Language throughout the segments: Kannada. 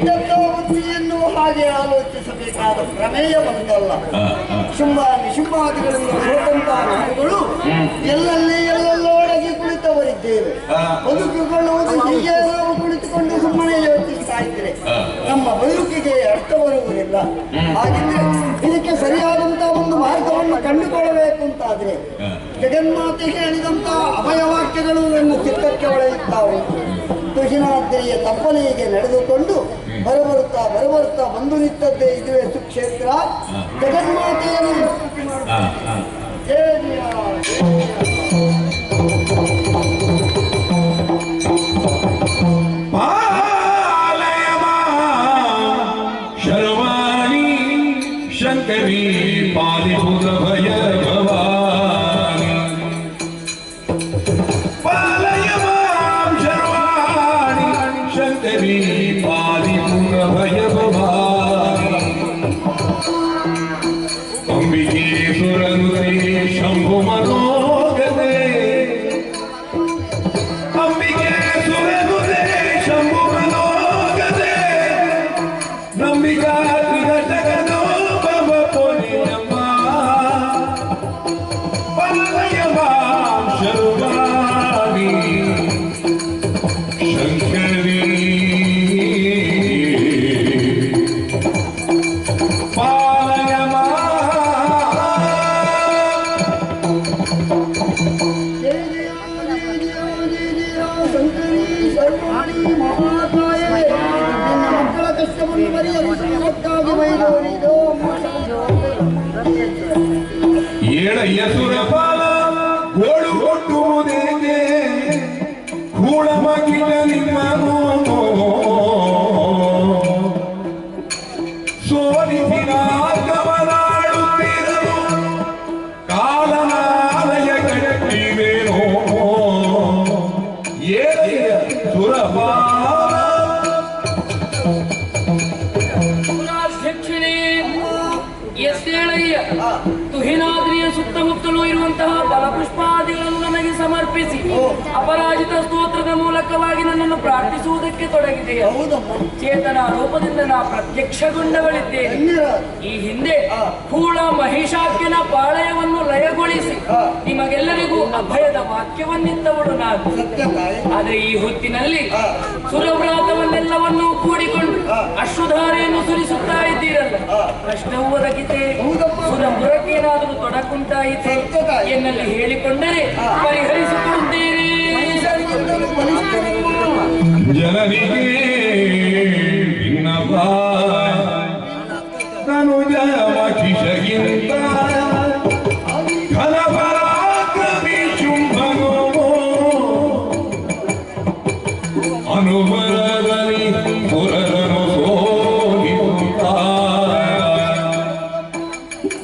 ಕಟ್ಟಿದ್ದಂಥ ಬುದ್ಧಿಯನ್ನು ಹಾಗೆ ಆಲೋಚಿಸಬೇಕಾದ ಪ್ರಮೇಯ ಬಂದಲ್ಲ. ಶುಂಭ ನಿಶುಂಭಾದಿಗಳಿಂದ ಹೊರಟಂತಹ ನಾವುಗಳು ಎಲ್ಲಲ್ಲಿ ಎಲ್ಲೆಲ್ಲೊಳಗೆ ಕುಳಿತವರಿದ್ದೇವೆ. ಬದುಕಿಕೊಳ್ಳುವುದು ಹೀಗೆ ನಾವು ಕುಳಿತುಕೊಂಡು ಸುಮ್ಮನೆ ಯೋಚಿಸ್ತಾ ಇದ್ರೆ ನಮ್ಮ ಬದುಕಿಗೆ ಅರ್ಥ ಬರುವುದಿಲ್ಲ. ಹಾಗಿದ್ರೆ ಇದಕ್ಕೆ ಸರಿಯಾದಂತಹ ಒಂದು ಮಾರ್ಗವನ್ನು ಕಂಡುಕೊಳ್ಳಬೇಕು ಅಂತಾದ್ರೆ. ಜಗನ್ಮಾತೆ ಹೇಳಿದಂತಹ ಅಭಯವಾಕ್ಯಗಳು ನನ್ನ ಚಿತ್ತಕ್ಕೆ ಒಳೆಯುತ್ತಾ ಉಂಟು. ತಪ್ಪಲಿಗೆ ನಡೆದುಕೊಂಡು ಬರಬರುತ್ತಾ ಬರಬರುತ್ತಾ ಬಂದು ನಿಂತದ್ದೇ ಇದುವೆ ಸುಕ್ಷೇತ್ರ. ಜಗನ್ಮಾತೆಯನ್ನು ಶರ್ವಾಣಿ ಶಂಕರಿ ಭಯ ಭವಾನಿ ಪಾಲಯ ಶರ್ವಾಣಿ ಶಂಕರಿ ಭಯ ಭವಾನಿ ¡Yo, yo, yo, ತುಹಿನಾದ್ರಿಯ ಸುತ್ತಮುತ್ತಲೂ ಇರುವಂತಹ ಫಲಪುಷ್ಪಾದಿಗಳನ್ನು ನಮಗೆ ಸಮರ್ಪಿಸಿ. ಅಪರಾಜಿತ ಸ್ತೋತ್ರದ ನನ್ನನ್ನು ಪ್ರಾರ್ಥಿಸುವುದಕ್ಕೆ ಹೌದಮ್ಮ ಚೇತನ ರೂಪದಿಂದ ನಾ ಪ್ರತ್ಯಕ್ಷಗೊಂಡವಳಿದ್ದೇನೆ. ಈ ಹಿಂದೆ ಕೂಳ ಮಹಿಷಾಕ್ಯನ ಪಾಳಯವನ್ನು ಲಯಗೊಳಿಸಿ. ನಿಮಗೆಲ್ಲರಿಗೂ ಅಭಯದ ವಾಕ್ಯವನ್ನಿತ್ತವಳು ನಾನು. ಆದ್ರೆ ಈ ಹೊತ್ತಿನಲ್ಲಿ ಸುರವ್ರಾತವನ್ನೆಲ್ಲವನ್ನೂ ಕೂಡಿಕೊಂಡು ಅಶ್ರುಧಾರೆಯನ್ನು ಸುರಿಸುತ್ತಾ ಇದ್ದೀರಲ್ಲ. ಪ್ರಶ್ನವೂ ಒದಗಿದೆ. ಸುರಪುರಕ್ಕೇನಾದರೂ ತೊಡಕುಂಟಾಯಿತೆ. ಎನ್ನಲ್ಲಿ ಹೇಳಿಕೊಂಡರೆ ಪರಿಹರಿಸಿಕೊಡುತ್ತೇನೆ ಜನರಿಗೆ ಭಿನ್ನವ ತನುಜ ಮಹಿಷಗಿಂತ ಘನಪರಾಕ್ರಮಿ ಶುಂಭನೋ ಅನುಭವದಲ್ಲಿ ಪುರರನು ಸೋಲಿಸುತ್ತ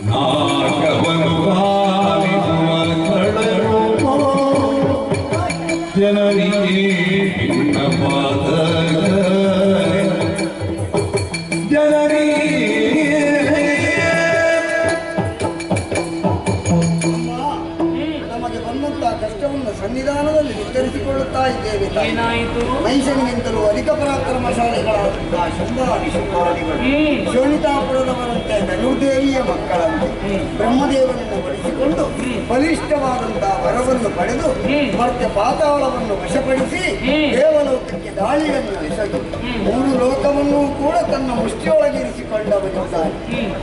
ನಾಗವನು ಪಾಲಿಸುವ ಕಡಲು ಜನರಿಗೆ ಏನಾಯಿತು? ಮನುಷ್ಯನಿಗಿಂತಲೂ ಅಧಿಕ ಪರಾಕ್ರಮಶಾಲಿಗಳಾದಂತಹ ಶಂಭಾದಿ ಶಂಭಾದಿಗಳು ಶೋಣಿತಾಪುರದವರಂತೆ ಧನುರ್ದೇವಿಯ ಮಕ್ಕಳಂತೆ ಬ್ರಹ್ಮದೇವನನ್ನು ಬಳಸಿಕೊಂಡು ಬಲಿಷ್ಠವಾದಂತಹ ವರವನ್ನು ಪಡೆದು ಮತ್ತೆ ಪಾತಾಳವನ್ನು ವಶಪಡಿಸಿ ದೇವಲೋಕಕ್ಕೆ ದಾಳಿಯನ್ನು ನಡೆಸಲು ಮೂರು ಲೋಕವನ್ನು ಕೂಡ ತನ್ನ ಮುಷ್ಟಿಯೊಳಗಿರಿಸಿಕೊಂಡವನಿದ್ದಾನೆ.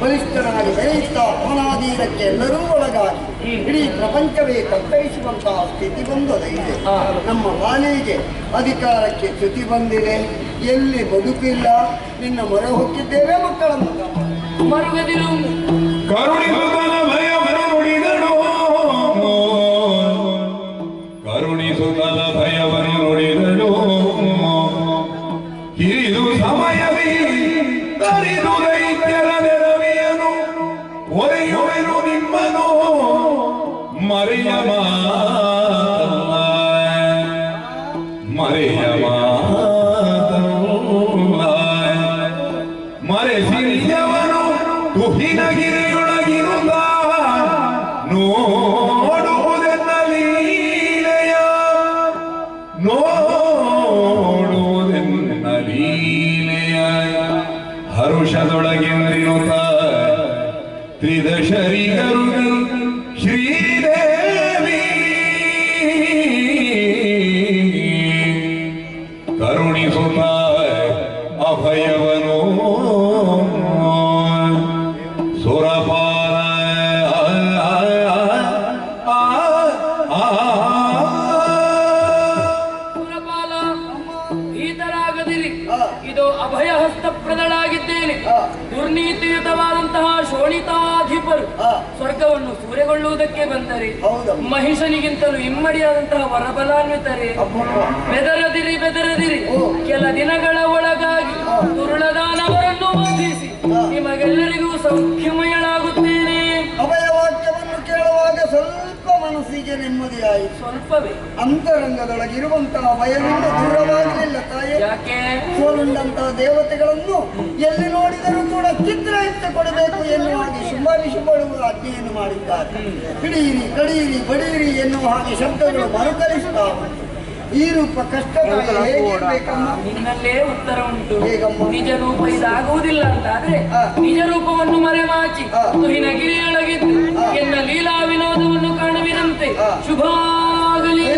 ಬಲಿಷ್ಠನಾಗಿ ಬೆಳೆಯುತ್ತಾ ಅವನಾದೀರಕ್ಕೆ ಎಲ್ಲರೂ ಒಳಗಾಗಿ ಇಡೀ ಪ್ರಪಂಚವೇ ಕತ್ತರಿಸುವಂತಹ ಸ್ಥಿತಿ ಬಂದದ ಇದೆ. ನಮ್ಮ ವಾಣಿಗೆ ಅಧಿಕಾರಕ್ಕೆ ಚ್ಯುತಿ ಬಂದಿದೆ. ಎಲ್ಲಿ ಬದುಕಿಲ್ಲ ನಿನ್ನ ಮೊರೆ ಹೊಕ್ಕಿದ್ದೇವೆ ಮಕ್ಕಳನ್ನು ದುರ್ನೀತಿಯುತವಾದಂತಹ ಶೋಣಿತಾಧಿಪರು ಸ್ವರ್ಗವನ್ನು ಸೂರೆಗೊಳ್ಳುವುದಕ್ಕೆ ಬಂದರೆ ಮಹಿಷನಿಗಿಂತಲೂ ಇಮ್ಮಡಿಯಾದಂತಹ ವರಬಲಾನ್ವಿತರೆ. ಬೆದರದಿರಿ ಬೆದರದಿರಿ. ಕೆಲ ದಿನಗಳ ಒಳಗಾಗಿ ದುರುಳದಾನವರನ್ನು ನೆಮ್ಮದಿಯಾಯಿತು ಸ್ವಲ್ಪವೇ. ಅಂತರಂಗದೊಳಗಿರುವಂತಹ ಭಯವಿಂದ ದೂರವಾಗಲಿಲ್ಲ ತಾಯಿ. ಯಾಕೆ? ಸೋಲುಂಡಂತಹ ದೇವತೆಗಳನ್ನು ಎಲ್ಲಿ ನೋಡಿದರೂ ಕೂಡ ಚಿತ್ರ ಎತ್ತ ಕೊಡಬೇಕು ಎನ್ನುವ ಹಾಗೆ ಶುಂಭಾನಿಶುಂಭಳು ಆಜ್ಞೆಯನ್ನು ಮಾಡಿದ್ದಾರೆ. ಹಿಡಿಯಿರಿ ಕಡಿಯಿರಿ ಬಡಿಯಿರಿ ಎನ್ನುವ ಹಾಗೆ ಶಬ್ದಗಳು ಮರುಕರಿಸುತ್ತಾ ಉಂಟು. ಈ ರೂಪ ಕಷ್ಟ ನಿನ್ನಲ್ಲೇ ಉತ್ತರ ಉಂಟು? ನಿಜ ರೂಪ ಇದಾಗುವುದಿಲ್ಲ ಅಂತ ಆದ್ರೆ ನಿಜ ರೂಪವನ್ನು ಮರೆಮಾಚಿ. ತುಹಿನ ಗಿರಿಯೊಳಗಿದ್ದು ಎನ್ನ ಲೀಲಾ ವಿನೋದವನ್ನು शुभागले